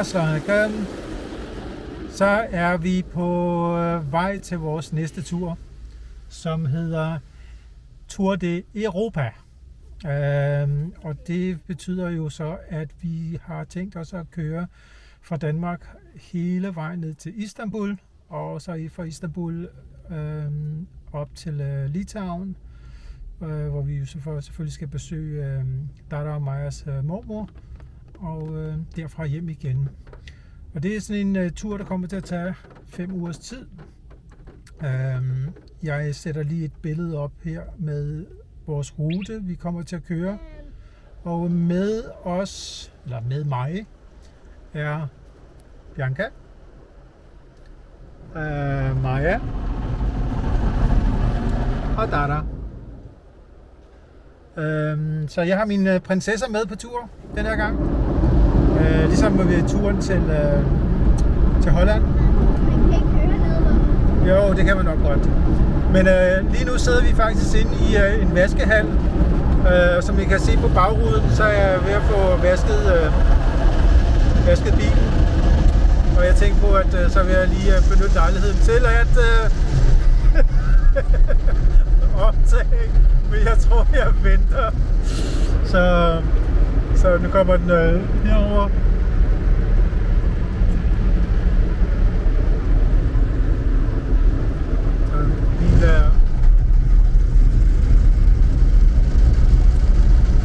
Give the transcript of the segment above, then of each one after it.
Aslan Khan Så er vi på øh, vej til vores næste tur, som hedder Tour de Europa. Øhm, og det betyder jo så, at vi har tænkt os at køre fra Danmark hele vejen ned til Istanbul, og så fra Istanbul øhm, op til øh, Litauen, øh, hvor vi jo så selvfølgelig skal besøge øh, Dada og Majas øh, mormor, og øh, derfra hjem igen. Og det er sådan en uh, tur, der kommer til at tage 5 ugers tid. Um, jeg sætter lige et billede op her med vores rute, vi kommer til at køre. Og med os, eller med mig, er Bianca, uh, Maja og Dada. Um, øhm, så jeg har mine øh, prinsesser med på tur den her gang. Øh, ligesom med turen til, øh, til Holland. Man kan ikke høre noget, Jo, det kan man nok godt. Men øh, lige nu sidder vi faktisk inde i øh, en vaskehal. Øh, som I kan se på bagruden, så er jeg ved at få vasket, øh, vasket bilen. Og jeg tænkte på, at øh, så vil jeg lige øh, benytte lejligheden til at øh, optage. Men jeg tror, jeg venter. Så, så nu kommer den øh, herover.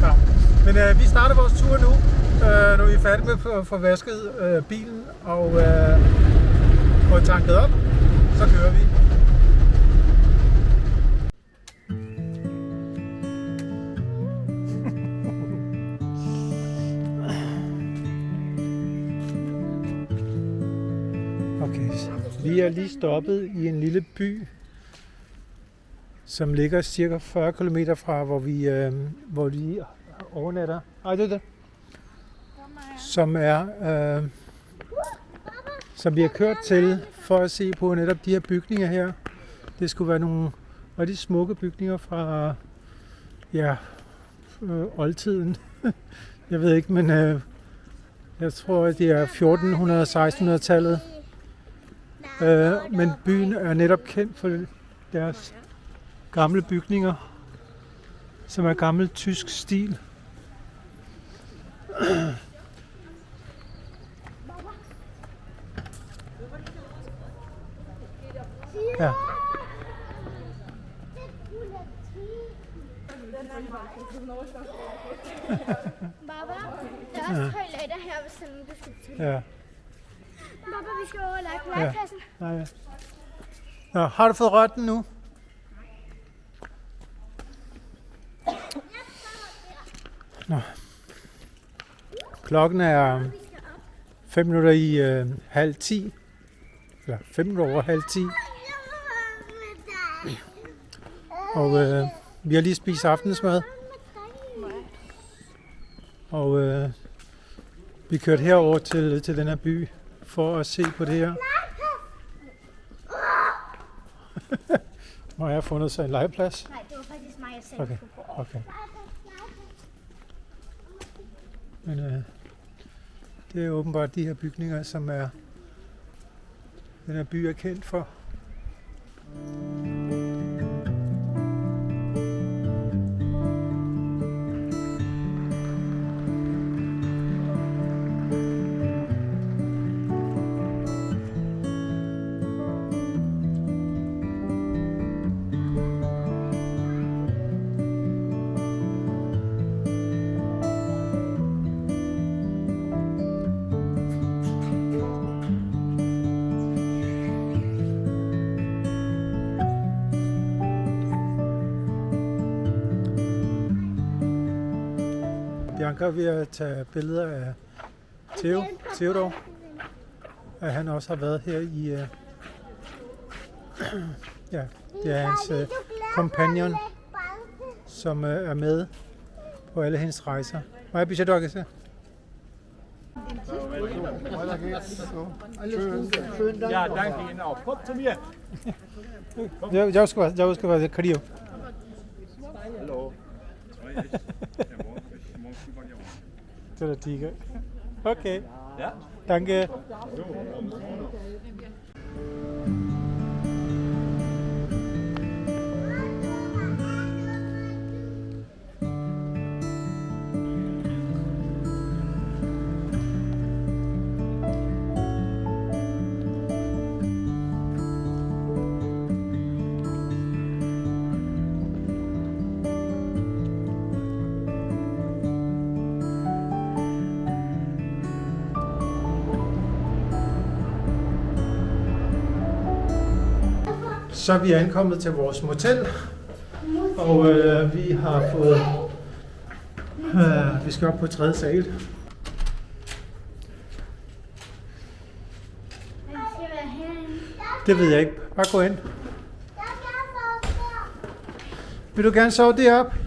Så. Ja. Men øh, vi starter vores tur nu, øh, når vi er færdige med at få vasket øh, bilen og øh, få tanket op. Så kører vi. Er lige stoppet i en lille by, som ligger cirka 40 km fra, hvor vi, øh, hvor vi overnatter. Ej, det er det. Som er, øh, som vi har kørt til for at se på netop de her bygninger her. Det skulle være nogle rigtig smukke bygninger fra, ja, øh, oldtiden. Jeg ved ikke, men øh, jeg tror, at det er 1400-1600-tallet. Øh, men byen er netop kendt for deres gamle bygninger, som er gammel tysk stil. Ja. Baba, der er også toiletter her, hvis du skal til. ja. Baba, vi skal over lege på Ja. legepladsen. Nej, ja. Nå, har du fået rørt den nu? Nå. Klokken er 5 minutter i øh, halv 10. Eller 5 minutter over halv 10. Og øh, vi har lige spist aftensmad. Og øh, vi kørte herover til, til den her by for at se på det her. Jeg har fundet sig en legeplads. Nej, det var faktisk mig, jeg sagde, Okay. Okay. Men øh, det er åbenbart de her bygninger, som er den her by er kendt for. tanker ved at tage billeder af Theo, Theodor, at han også har været her i... Øh, ja, det er hans øh, kompagnon, som øh, er med på alle hendes rejser. Må jeg besøge dig, Weiter Ja, danke Ihnen auch. Kommt zu. Ja, jeg skal jeg husker, hvad det Hallo. Zu der Tiger. Okay. Ja? Danke. So. Så er vi ankommet til vores motel, og øh, vi har fået... Øh, vi skal op på tredje sal. Skal. Det ved jeg ikke. Bare gå ind. Vil du gerne sove deroppe?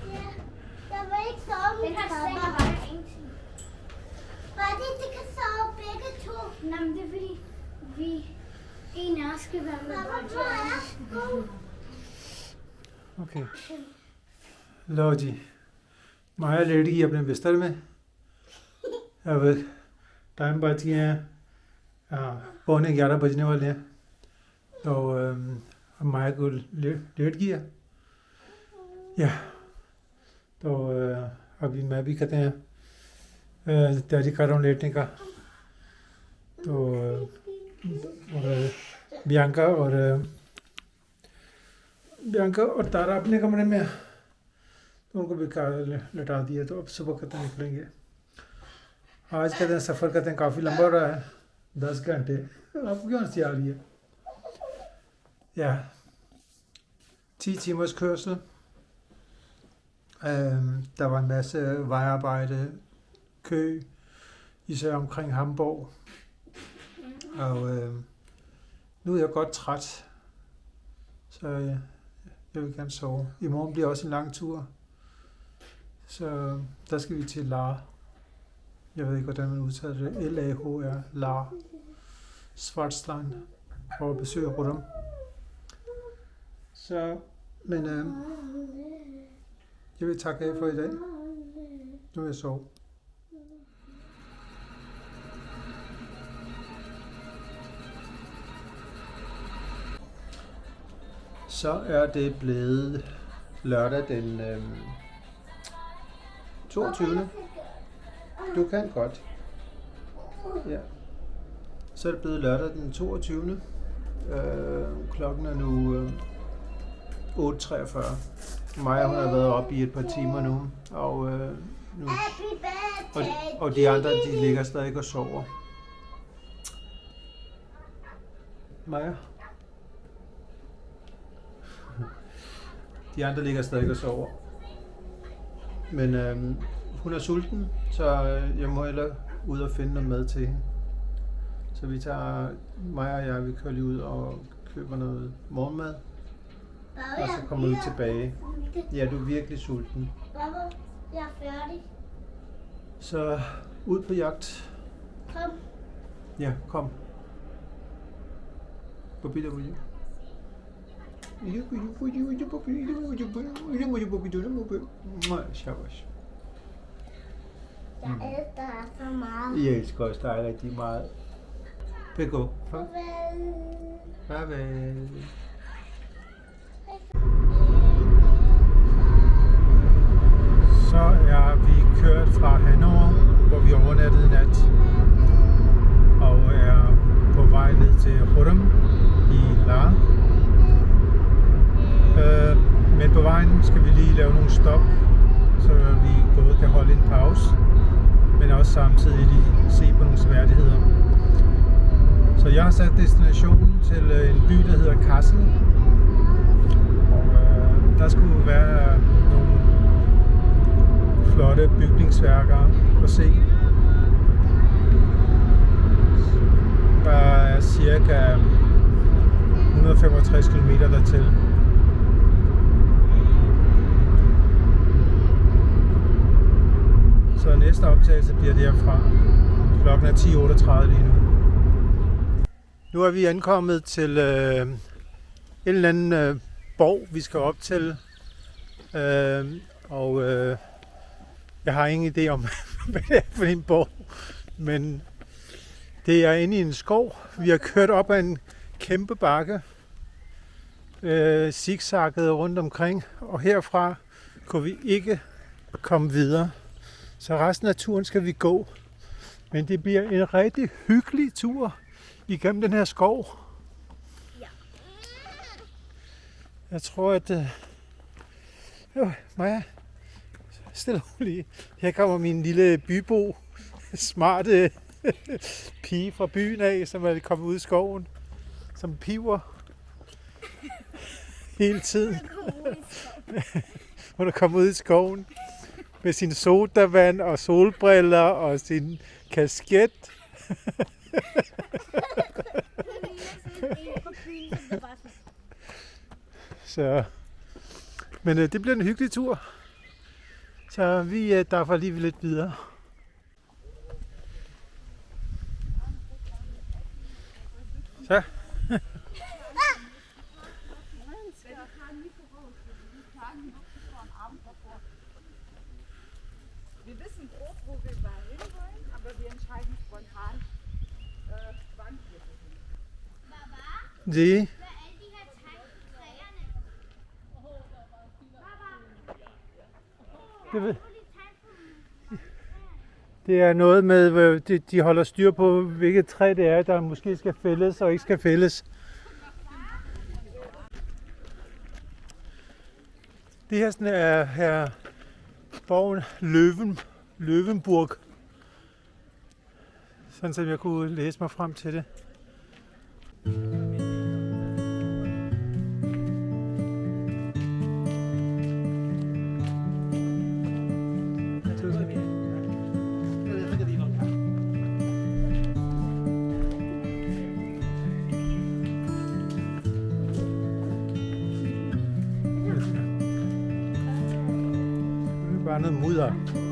Okay लो जी माया लेट गई अपने बिस्तर में। अब टाइम बच गए हैं। हाँ, पौने ग्यारह बजने वाले हैं। तो माया को लेट लेट किया। या तो अभी मैं भी कहते हैं। तैयारी कर रहा हूँ लेटने का। तो और बियांका और बियांका और तारा अपने कमरे में है तो उनको भी का- लटा दिया तो अब सुबह कहते हैं निकलेंगे आज कहते हैं सफ़र कहते हैं काफ़ी लंबा हो रहा है दस घंटे आपको क्यों हंसी आ रही है Ja. 10 timers kørsel. Øhm, der var en masse vejarbejde, kø, især omkring Hamburg. Og øhm, nu er jeg godt træt, så øh, jeg vil gerne sove. I morgen bliver også en lang tur, så der skal vi til Lar. Jeg ved ikke, hvordan man udtaler det. L-A-H-R, Lar. Svartstein. Og besøge Rudum. Så, men øh, jeg vil takke af for i dag. Nu vil jeg sove. Så er det blevet lørdag den øh, 22. Du kan godt. Ja. Så er det blevet lørdag den 22. Øh, klokken er nu øh, 8.43. Maja hun har været oppe i et par timer nu, og, øh, nu, og, og de andre de ligger stadig og sover. Maja? De andre ligger stadig og sover. Men øh, hun er sulten, så øh, jeg må hellere ud og finde noget mad til hende. Så vi tager, Maja og jeg, vi kører lige ud og køber noget morgenmad, og så kommer vi tilbage. Ja, du er virkelig sulten. Jeg er færdig. Så ud på jagt. Kom. Ja, kom. Punya. Iya, punya, Shabash. Jeg elsker dig så meget. Jeg elsker også dig rigtig meget. Pekko. Farvel. Farvel. Så er vi kørt fra Hannover, hvor vi overnattede i nat, og er på vej ned til Rudum i Lar. Øh, men på vejen skal vi lige lave nogle stop, så vi både kan holde en pause, men også samtidig lige se på nogle sværdigheder. Så jeg har sat destinationen til øh, en by, der hedder Kassel. Og øh, der skulle være nogle flotte bygningsværker at se. der er cirka 165 km dertil. Så næste optagelse bliver derfra. Klokken er 10.38 lige nu. Nu er vi ankommet til øh, en eller anden øh, borg, vi skal op til. Øh, og øh, jeg har ingen idé om, hvad det er for en borg. Men det er inde i en skov. Vi har kørt op ad en kæmpe bakke. Øh, zigzagget rundt omkring. Og herfra kunne vi ikke komme videre. Så resten af turen skal vi gå. Men det bliver en rigtig hyggelig tur igennem den her skov. Ja. Jeg tror, at... Øh... Jo, Maja, stille og roligt. Her kommer min lille bybo, smarte pige fra byen af, som er kommet ud i skoven, som piver hele tiden. Hun er kommet ud i skoven med sin sodavand og solbriller og sin kasket. Så, men øh, det bliver en hyggelig tur. Så vi øh, derfor lige lidt videre. Så. Wo wir da hinwollen, aber wir entscheiden spontan, äh, wann wir er træerne? Baba, det, ved- er det er noget med, øh, de, de holder styr på, hvilket træ det er, der måske skal fældes og ikke skal fældes. Det her sådan er her borgen Løven, Løvenburg. Sådan som jeg kunne læse mig frem til det. Bare noget mudder.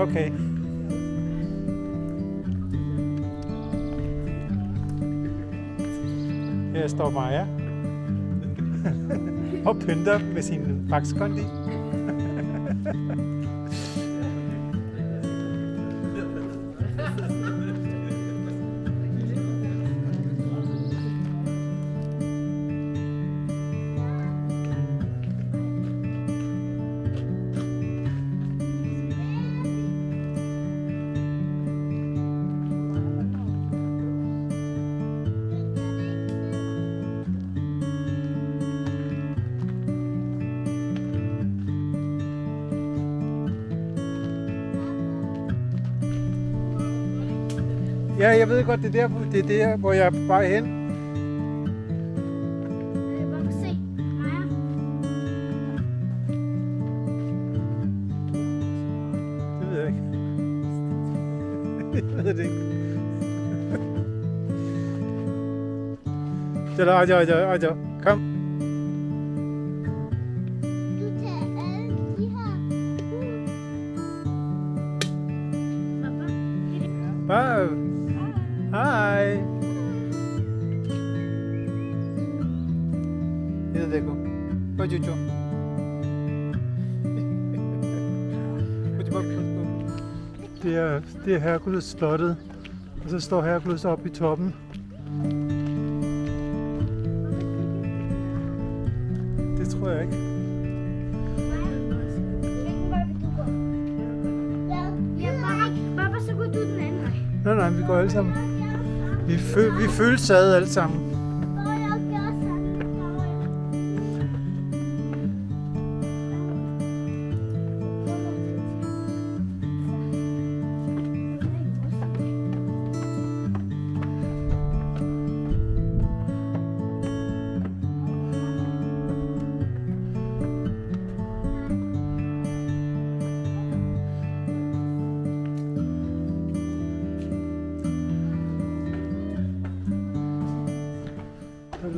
Okay. Her står Maja og pynter med sin bakskondi. Ja, jeg ved godt, det er der, det er der hvor jeg er på vej hen. øh. Det ved jeg ikke. jeg ved det ikke. Jalla, aja, aja, aja. Kom. Det er, det er Herkules slottet, og så står Herkules oppe i toppen. Det tror jeg ikke. Nej, nej, vi går alle sammen. Vi, føl, vi føles ad alle sammen.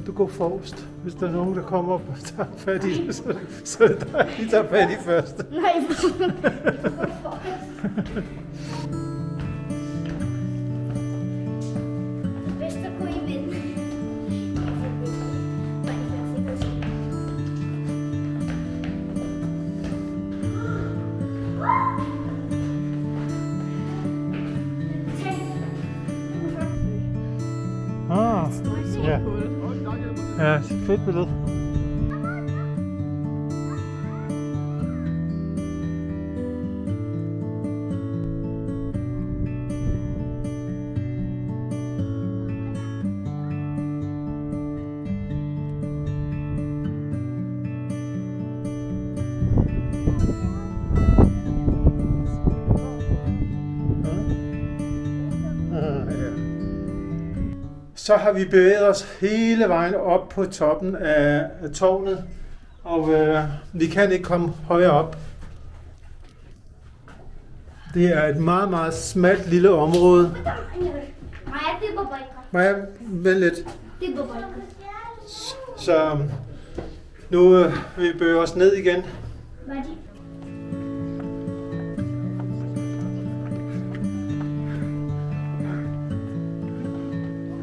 Du gå forrest. Hvis der er nogen, der kommer op og tager fat i det, så, så er det dig, de tager fat i først. Nej, Ja, fedt Så har vi bevæget os hele vejen op på toppen af, af tårnet, og øh, vi kan ikke komme højere op. Det er et meget, meget smalt lille område. Maja, vent lidt. Så nu øh, vi bevæge os ned igen. Hvad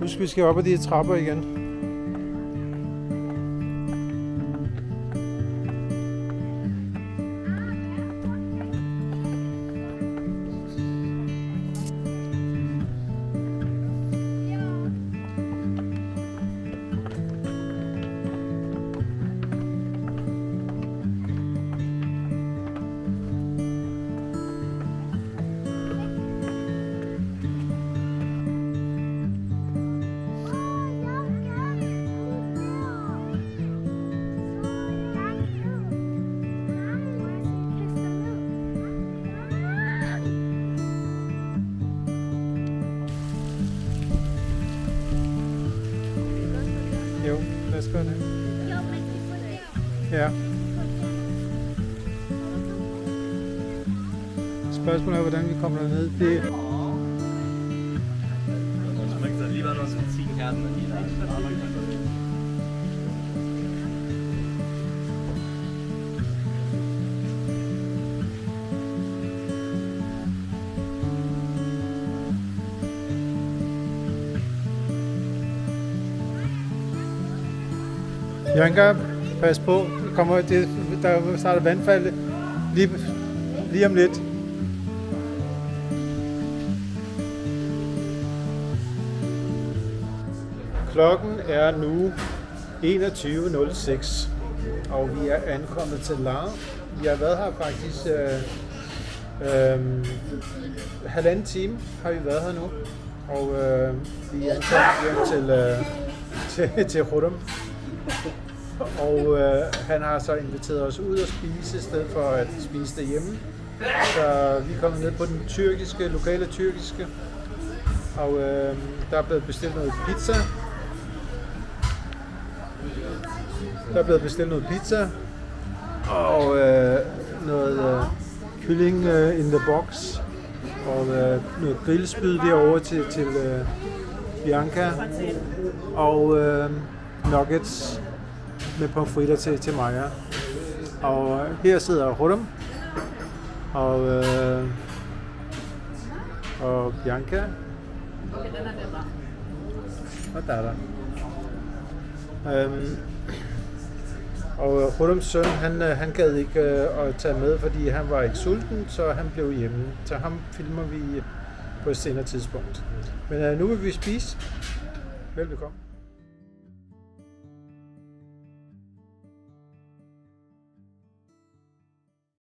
synes, vi skal op ad de her trapper igen. Lad. Ja. Spørgsmålet er, hvordan vi kommer derned. Det, man synes der lige var noch so Ziegenherden in jeder. Jørgen, pas på. Der kommer, det, der starter vandfald lige, lige om lidt. Klokken er nu 21.06, og vi er ankommet til Lar. Vi har været her faktisk øh, øh, halvanden time har vi været her nu, og øh, vi er ankommet hjem til, øh, til, til Rudum. Og øh, han har så inviteret os ud at spise, i stedet for at spise derhjemme. Så vi er kommet ned på den tyrkiske, lokale tyrkiske. Og øh, der er blevet bestilt noget pizza. Der er blevet bestilt noget pizza. Og øh, noget øh, kylling øh, in the box. Og øh, noget grillspyd derovre til, til øh, Bianca. Og øh, nuggets med pomfritter til, til Maja. Og her sidder Rudum og, øh, og Bianca. Og der? Øhm, og øh, Rudums søn, han, øh, han gad ikke øh, at tage med, fordi han var ikke sulten, så han blev hjemme. Så ham filmer vi på et senere tidspunkt. Men øh, nu vil vi spise. Velbekomme.